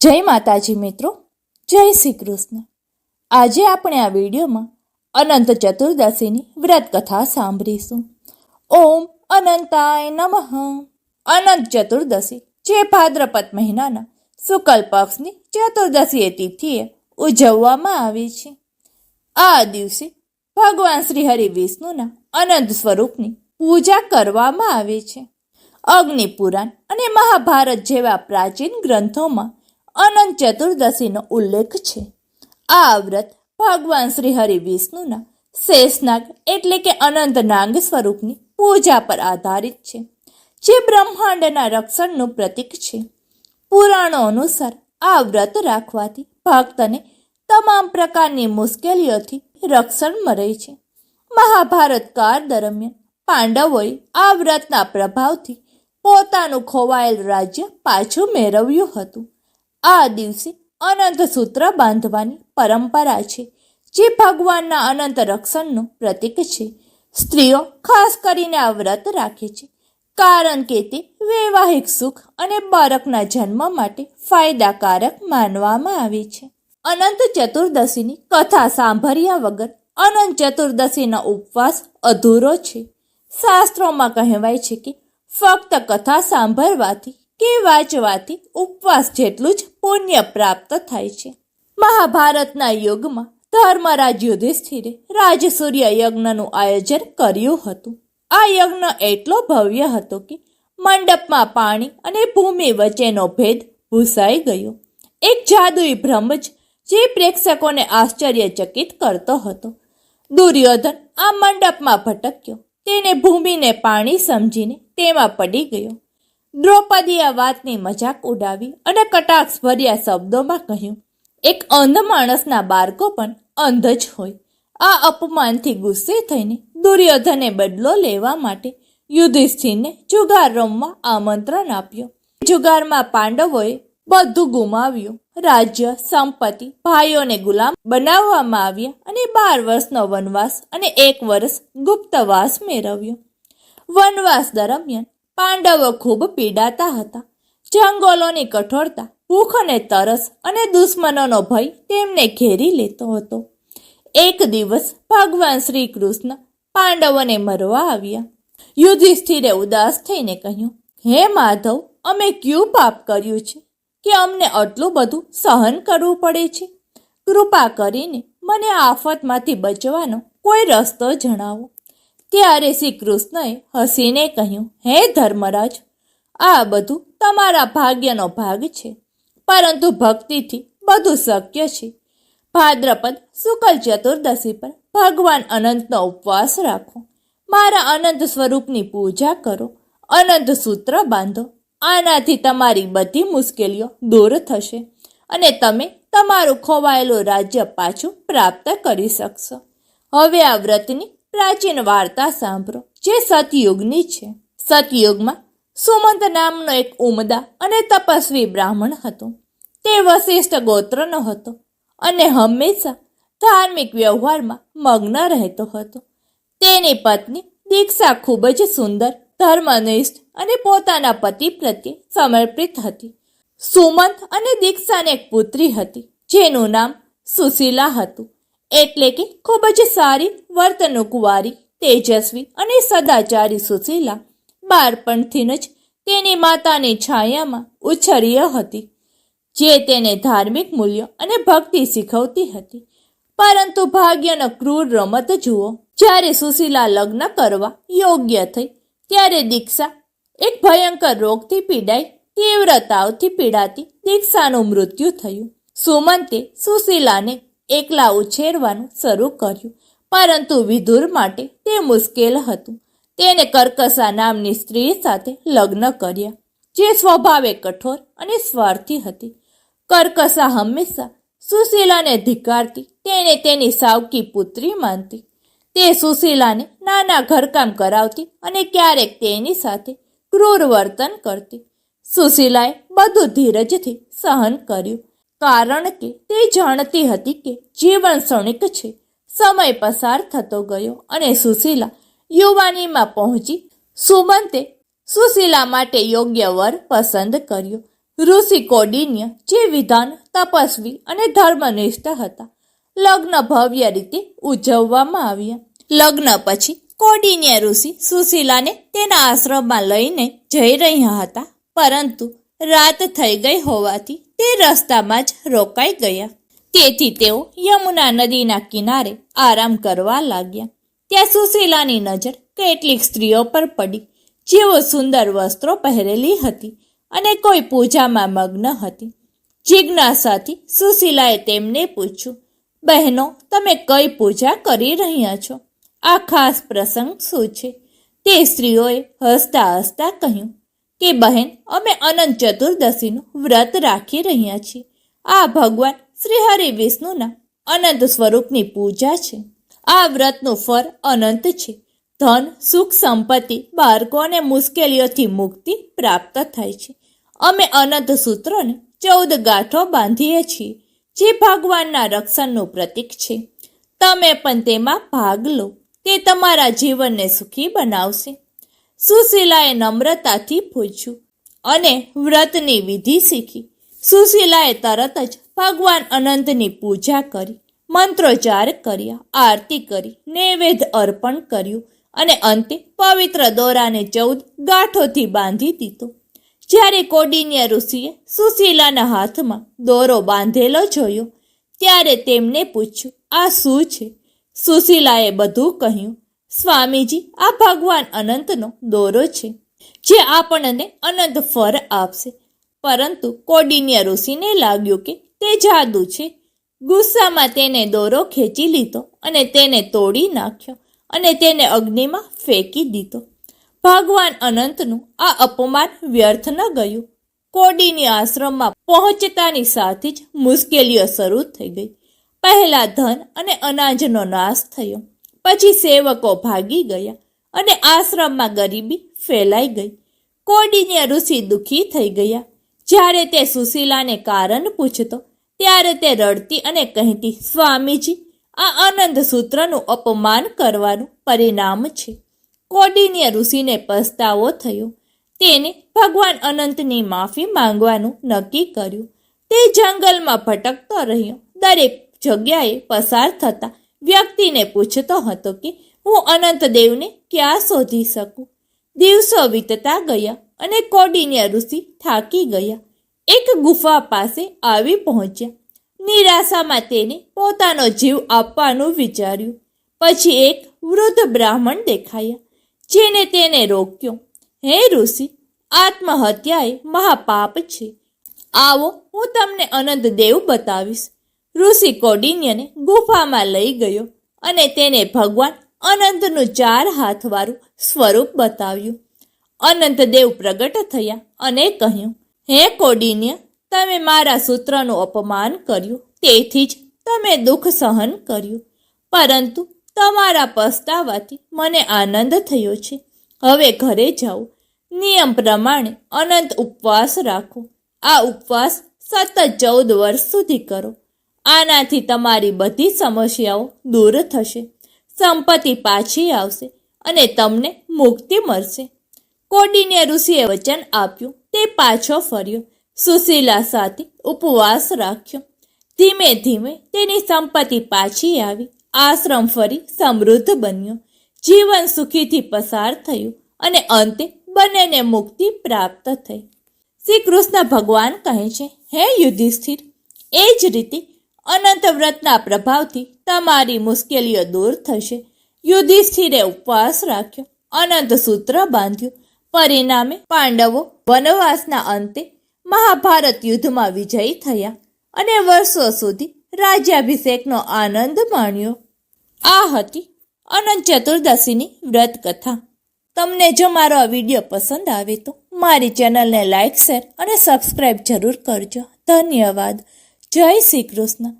જય માતાજી મિત્રો, જય શ્રી કૃષ્ણ. આજે આપણે આ વિડીયોમાં અનંત ચતુર્દશીની વ્રત કથા સાંભળીશું. ઓમ અનંતાય નમઃ. અનંત ચતુર્દશી જે ભાદ્રપદ મહિનાના શુકલ પક્ષની ચતુર્દશી તિથિએ ઉજવવામાં આવે છે. આ દિવસે ભગવાન શ્રી હરિ વિષ્ણુના અનંત સ્વરૂપની પૂજા કરવામાં આવે છે. અગ્નિપુરાણ અને મહાભારત જેવા પ્રાચીન ગ્રંથોમાં અનંત ચતુર્દશીનો ઉલ્લેખ છે. આ વ્રત ભગવાન શ્રી હરિ વિષ્ણુના શેષનાગ એટલે કે અનંત નાગ સ્વરૂપની પૂજા પર આધારિત છે, જે બ્રહ્માંડના રક્ષણનું પ્રતીક છે. પુરાણો અનુસાર આ વ્રત રાખવાથી ભક્તને તમામ પ્રકારની મુશ્કેલીઓથી રક્ષણ મળે છે. મહાભારત કાળ દરમિયાન પાંડવોએ આ વ્રતના પ્રભાવથી પોતાનું ખોવાયેલ રાજ્ય પાછું મેળવ્યું હતું. આ દિવસે અનંત સૂત્ર બાંધવાની પરંપરા છે, જે ભગવાનના અનંત રક્ષણનું પ્રતીક છે. સ્ત્રીઓ ખાસ કરીને આ વ્રત રાખે છે, કારણ કે તે વૈવાહિક સુખ અને બાળકના જન્મ માટે ફાયદાકારક માનવામાં આવે છે. અનંત ચતુર્દશીની કથા સાંભળ્યા વગર અનંત ચતુર્દશીનો ઉપવાસ અધૂરો છે. શાસ્ત્રોમાં કહેવાય છે કે ફક્ત કથા સાંભળવાથી કે વાંચવાથી ઉપવાસ જેટલું જ પુણ્ય પ્રાપ્ત થાય છે. મહાભારતના યુગમાં ધર્મરાજ યુધિષ્ઠિરે રાજસૂર્ય યજ્ઞનું આયોજન કર્યું હતું. આ યજ્ઞ એટલો ભવ્ય હતો કે મંડપમાં પાણી અને ભૂમિ વચ્ચેનો ભેદ ભૂસાઈ ગયો. એક જાદુઈ બ્રહ્મજ જે પ્રેક્ષકોને આશ્ચર્યચકિત કરતો હતો. દુર્યોધન આ મંડપમાં ભટક્યો. તેને ભૂમિને પાણી સમજીને તેમાં પડી ગયો. દ્રૌપદી આ વાતની મજાક ઉડાવી અને કટાક્ષ શબ્દોમાં કહ્યું, એક અંધ માણસના બાળકો પણ અંધ જ હોય. આ અપમાનથી ગુસ્સે થઈને દુર્યોધને બદલો લેવા માટે યુધિષ્ઠિરને જુગાર રમવા આમંત્રણ આપ્યું. જુગારમાં પાંડવોએ બધું ગુમાવ્યું. રાજ્ય, સંપત્તિ, ભાઈઓને ગુલામ બનાવવામાં આવ્યા અને બાર વર્ષનો વનવાસ અને એક વર્ષ ગુપ્તવાસ મેળવ્યો. વનવાસ દરમિયાન પાંડવો ખૂબ પીડાતા હતા. જંગલોની કઠોરતા, ભૂખ અને તરસ અને દુશ્મનોનો ભય તેમને ઘેરી લેતો હતો. એક દિવસ ભગવાન શ્રી કૃષ્ણ પાંડવોને મરવા આવ્યા. યુધિષ્ઠિરે ઉદાસ થઈને કહ્યું, હે માધવ, અમે ક્યું પાપ કર્યું છે કે અમને આટલું બધું સહન કરવું પડે છે? કૃપા કરીને મને આફતમાંથી બચવાનો કોઈ રસ્તો જણાવો. ત્યારે શ્રી કૃષ્ણએ હસીને કહ્યું, હે ધર્મરાજ, આ બધું તમારા ભાગ્યનો ભાગ છે, પરંતુ ભક્તિથી બધું શક્ય છે. ભાદ્રપદ શુકલ ચતુર્દશી પર ભગવાન અનંતનો ઉપવાસ રાખો. મારા અનંત સ્વરૂપની પૂજા કરો, અનંત સૂત્ર બાંધો. આનાથી તમારી બધી મુશ્કેલીઓ દૂર થશે અને તમે તમારું ખોવાયેલું રાજ્ય પાછું પ્રાપ્ત કરી શકશો. હવે આ વ્રતની પ્રાચીન વાર્તા સાંભળો, જે સતયુગની છે. સતયુગમાં સુમંત નામનો એક ઉમદા અને તપસ્વી બ્રાહ્મણ હતો. તે વશિષ્ઠ ગોત્રનો હતો અને હંમેશા ધાર્મિક વ્યવહારમાં મગ્ન રહેતો હતો. તેની પત્ની દીક્ષા ખૂબ જ સુંદર, ધર્મનિષ્ઠ અને પોતાના પતિ પ્રત્યે સમર્પિત હતી. સુમંત અને દીક્ષાને એક પુત્રી હતી, જેનું નામ સુશીલા હતું. એટલે કે ખૂબ જ સારી વર્તણૂકવાળી તેજસ્વી અને સદાચારી સુશીલા બાળપણથી જ તેની માતાની છાયામાં ઉછરી હતી, જે તેને ધાર્મિક મૂલ્યો અને ભક્તિ શીખવતી હતી. પરંતુ ભાગ્યનો ક્રૂર રમત જુઓ, જ્યારે સુશીલા લગ્ન કરવા યોગ્ય થઈ, ત્યારે દીક્ષા એક ભયંકર રોગથી પીડાઈ તીવ્ર તાવથી પીડાતી દીક્ષાનું મૃત્યુ થયું. સુમંતે સુશીલાને એકલા ઉછેરવાનું શરૂ કર્યું. પરંતુ વિધુર માટે તે મુશ્કેલ હતું. તેને કર્કશા નામની સ્ત્રી સાથે લગ્ન કર્યા, જે સ્વભાવે કઠોર અને સ્વાર્થી હતી. કર્કશા હંમેશા સુશીલાને ધિકારતી તેને તેની સાવકી પુત્રી માનતી. તે સુશીલાને નાના ઘરકામ કરાવતી અને ક્યારેક તેની સાથે ક્રૂર વર્તન કરતી. સુશીલાએ બધું ધીરજથી સહન કર્યું. કારણ કે તે જાણતી હતી કે જીવન ક્ષણિક છે. સમય પસાર થતો ગયો અને સુશીલા યુવાનીમાં પહોંચી. સુમંતે સુશીલા માટે યોગ્ય વર પસંદ કર્યો. ઋષિ કોડિન્ય જે વિધાન તપસ્વી અને ધર્મનિષ્ઠ હતા. લગ્ન ભવ્ય રીતે ઉજવવામાં આવ્યા. લગ્ન પછી કોડિન્ય ઋષિ સુશીલાને તેના આશ્રમમાં લઈને જઈ રહ્યા હતા. પરંતુ રાત થઈ ગઈ હોવાથી તે રસ્તામાં જ રોકાઈ ગયા. તેથી તેઓ યમુના નદીના કિનારે આરામ કરવા લાગ્યા. ત્યાં સુશીલાની નજર કેટલીક સ્ત્રીઓ પર પડી, જેઓ સુંદર વસ્ત્રો પહેરેલી હતી અને કોઈ પૂજામાં મગ્ન હતી. જિજ્ઞાસાથી સુશીલાએ તેમને પૂછ્યું, બહેનો, તમે કઈ પૂજા કરી રહ્યા છો? આ ખાસ પ્રસંગ શું છે? તે સ્ત્રીઓએ હસતા હસતા કહ્યું કે બહેન, અમે અનંત ચતુર્દશીનું વ્રત રાખી રહ્યા છીએ. આ ભગવાન શ્રી હરિ વિષ્ણુના અનંત સ્વરૂપની પૂજા છે. આ વ્રતનું ફળ અનંત છે. ધન, સુખ, સંપત્તિ, બાળકો અને મુશ્કેલીઓથી મુક્તિ પ્રાપ્ત થાય છે. અમે અનંત સૂત્રોને ચૌદ ગાંઠો બાંધીએ છીએ, જે ભગવાનના રક્ષણનું પ્રતીક છે. તમે પણ તેમાં ભાગ લો. તે તમારા જીવનને સુખી બનાવશે. સુશીલાએ નમ્રતાથી પૂછ્યું અને વ્રતની વિધિ શીખી. સુશીલાએ તરત જ ભગવાન અનંતની પૂજા કરી, મંત્રોચ્ચાર કર્યા, આરતી કરી, નૈવેદ્ય અર્પણ કર્યું અને અંતે પવિત્ર દોરાને ચૌદ ગાંઠોથી બાંધી દીધો. જ્યારે કોડિન્ય ઋષિએ સુશીલાના હાથમાં દોરો બાંધેલો જોયો, ત્યારે તેમને પૂછ્યું, આ શું છે? સુશીલાએ બધું કહ્યું સ્વામીજી, આ ભગવાન અનંતનો દોરો છે, જે આપણને અનંત ફર આપશે. પરંતુ કોડિનિયા ઋષિને લાગ્યું કે તે જાદુ છે. ગુસ્સામાં તેને દોરો ખેંચી લીધો અને તેને તોડી નાખ્યો અને તેને અગ્નિમાં ફેંકી દીધો. ભગવાન અનંતનું આ અપમાન વ્યર્થ ન ગયું. કોડીની આશ્રમમાં પહોંચતાની સાથે જ મુશ્કેલીઓ શરૂ થઈ ગઈ. પહેલા ધન અને અનાજનો નાશ થયો. પછી સેવકો ભાગી ગયા અને આશ્રમમાં ગરીબી ફેલાઈ ગઈ. કોડીને ઋષિ દુઃખી થઈ ગયા. જ્યારે તે સુશીલાને કારણ પૂછતો, ત્યારે તે રડતી અને કહેતી, સ્વામીજી, આ આનંદ સૂત્રનું અપમાન કરવાનું પરિણામ છે. કોડીને ઋષિને પસ્તાવો થયો. તેને ભગવાન અનંતની માફી માંગવાનું નક્કી કર્યું. તે જંગલમાં ભટકતો રહ્યો. દરેક જગ્યાએ પસાર થતા વ્યક્તિને પૂછતો હતો કે, હું અનંત દેવને ક્યાં શોધી શકું? દિવસો વીતતા ગયા અને કોડિન્ય ઋષિ થાકી ગયા. એક ગુફા પાસે આવી પહોંચ્યા. નિરાશામાં તેને પોતાનો જીવ આપવાનું વિચાર્યું. પછી એક વૃદ્ધ બ્રાહ્મણ દેખાયા, જેને તેને રોક્યો. હે ઋષિ આત્મહત્યા એ મહાપાપ છે. આવો હું તમને અનંત દેવ બતાવીશ. ઋષિ કૌડિન્યને ગુફામાં લઈ ગયો અને તેને ભગવાન અનંતનું ચાર હાથવાળું સ્વરૂપ બતાવ્યું. અનંત દેવ પ્રગટ થયા અને કહ્યું, હે કૌડિન્ય, તમે મારા સૂત્રનું અપમાન કર્યું, તેથી જ તમે દુઃખ સહન કર્યું. પરંતુ તમારા પસ્તાવાથી મને આનંદ થયો છે. હવે ઘરે જાઓ. નિયમ પ્રમાણે અનંત ઉપવાસ રાખો. આ ઉપવાસ સતત ચૌદ વર્ષ સુધી કરો. આનાથી તમારી બધી સમસ્યાઓ દૂર થશે, સંપત્તિ પાછી આવશે અને તમને મુક્તિ મળશે. કોડિન્ય ઋષિએ વચન આપ્યું, તે પાછો ફર્યો. સુશીલા સાથે ઉપવાસ રાખ્યો. ધીમે ધીમે તેની સંપત્તિ પાછી આવી, આશ્રમ ફરી સમૃદ્ધ બન્યો. જીવન સુખીથી પસાર થયું અને અંતે બંનેને મુક્તિ પ્રાપ્ત થઈ. શ્રી કૃષ્ણ ભગવાન કહે છે, હે યુધિષ્ઠિર, એ જ રીતે અનંત વ્રતના પ્રભાવથી તમારી મુશ્કેલીઓ દૂર થશે. યુધિષ્ઠિરે ઉપવાસ રાખ્યો, અનંત સૂત્ર બાંધ્યું. પરિણામે પાંડવો વનવાસના અંતે મહાભારત યુદ્ધમાં વિજયી થયા અને વર્ષો સુધી રાજ્યાભિષેકનો આનંદ માણ્યો. આ હતી અનંત ચતુર્દશીની વ્રત કથા તમને જો મારો આ વીડિયો પસંદ આવે તો મારી ચેનલને લાઇક શેર અને સબસ્ક્રાઈબ જરૂર કરજો. ધન્યવાદ. જય શ્રી કૃષ્ણ.